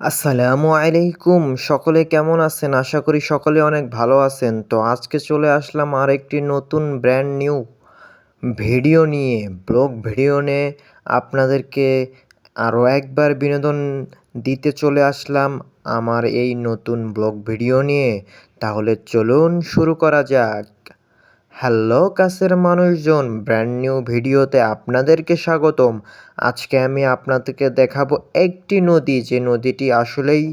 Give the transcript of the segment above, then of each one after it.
আসসালামু আলাইকুম। সকলে কেমন আছেন? আশা করি সকলে অনেক ভালো আছেন। তো আজকে চলে আসলাম আর একটি নতুন ব্র্যান্ড নিউ ভিডিও নিয়ে ব্লগ ভিডিও নিয়ে আপনাদেরকে আরও একবার বিনোদন দিতে চলে আসলাম আমার এই নতুন ব্লগ ভিডিও নিয়ে। তাহলে চলুন শুরু করা যাক। হ্যালো কাছের মানুষজন ব্র্যান্ড নিউ ভিডিওতে আপনাদেরকে স্বাগতম। আজকে আমি আপনাদেরকে দেখাবো একটি নদী, যে নদীটি আসলেই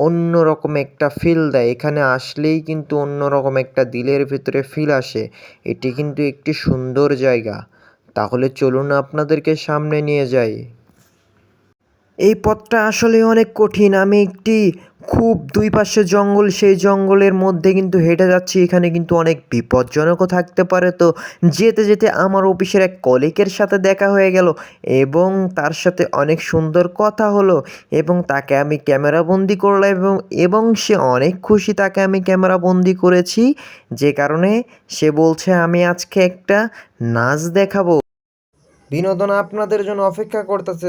অন্যরকম একটা ফিল দেয়। এখানে আসলেই কিন্তু অন্যরকম একটা দিলের ভিতরে ফিল আসে। এটি কিন্তু একটি সুন্দর জায়গা। তাহলে চলুন আপনাদেরকে সামনে নিয়ে যাই। এই পথটা আসলে অনেক কঠিন। আমি একটি খুব দুই পাশে জঙ্গল, সেই জঙ্গলের মধ্যে কিন্তু হেঁটে যাচ্ছি। এখানে কিন্তু অনেক বিপজ্জনকও থাকতে পারে। তো যেতে যেতে আমার অফিসের এক কলিকের সাথে দেখা হয়ে গেল এবং তার সাথে অনেক সুন্দর কথা হলো এবং তাকে আমি ক্যামেরা বন্দি করলাম এবং এবং সে অনেক খুশি তাকে আমি ক্যামেরা বন্দি করেছি। যে কারণে সে বলছে, আমি আজকে একটা নাচ দেখাবো। বিনোদন আপনাদের জন্য অপেক্ষা করতেছে।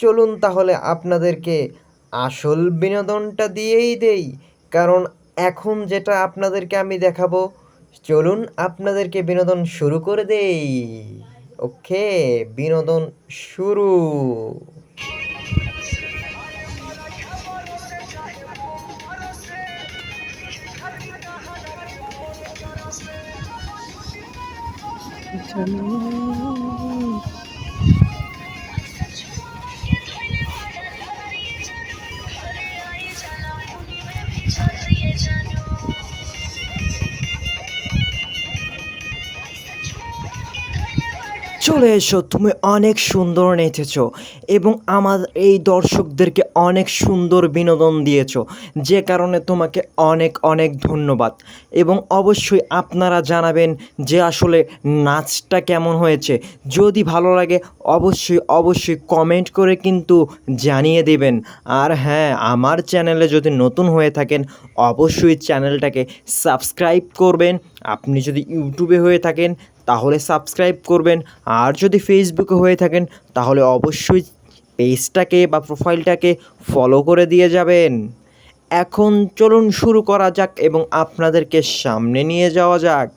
চলুন তাহলে আপনাদেরকে আসল বিনোদনটা দিয়েই দেই। কারণ এখন যেটা আপনাদেরকে আমি দেখাবো, চলুন আপনাদেরকে বিনোদন শুরু করে দেই। ওকে, বিনোদন শুরু। চলে এসো, তুমি অনেক সুন্দর নেচেছ এবং আমার এই দর্শকদেরকে অনেক সুন্দর বিনোদন দিয়েছ, যে কারণে তোমাকে অনেক অনেক ধন্যবাদ। এবং অবশ্যই আপনারা জানাবেন যে আসলে নাচটা কেমন হয়েছে। যদি ভালো লাগে, অবশ্যই অবশ্যই কমেন্ট করে কিন্তু জানিয়ে দেবেন। আর হ্যাঁ আমার চ্যানেলে যদি নতুন হয়ে থাকেন, অবশ্যই চ্যানেলটাকে সাবস্ক্রাইব করবেন। আপনি যদি ইউটিউবে হয়ে থাকেন, তাহলে সাবস্ক্রাইব করবেন। আর যদি ফেসবুকে হয়ে থাকেন, তাহলে অবশ্যই পেজটাকে বা প্রোফাইলটাকে ফলো করে দিয়ে যাবেন। এখন চলুন শুরু করা যাক এবং আপনাদেরকে সামনে নিয়ে যাওয়া যাক।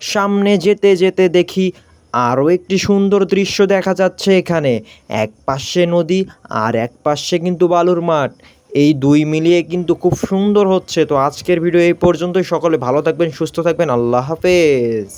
সামনে যেতে যেতে দেখি আরও একটি সুন্দর দৃশ্য দেখা যাচ্ছে এখানে। এক পাশে নদী আর এক পাশে কিন্তু বালুর মাঠ। এই দুই মিলিয়ে কিন্তু খুব সুন্দর হচ্ছে। তো আজকের ভিডিও এই পর্যন্তই। সকলে ভালো থাকবেন, সুস্থ থাকবেন। আল্লাহ হাফেজ।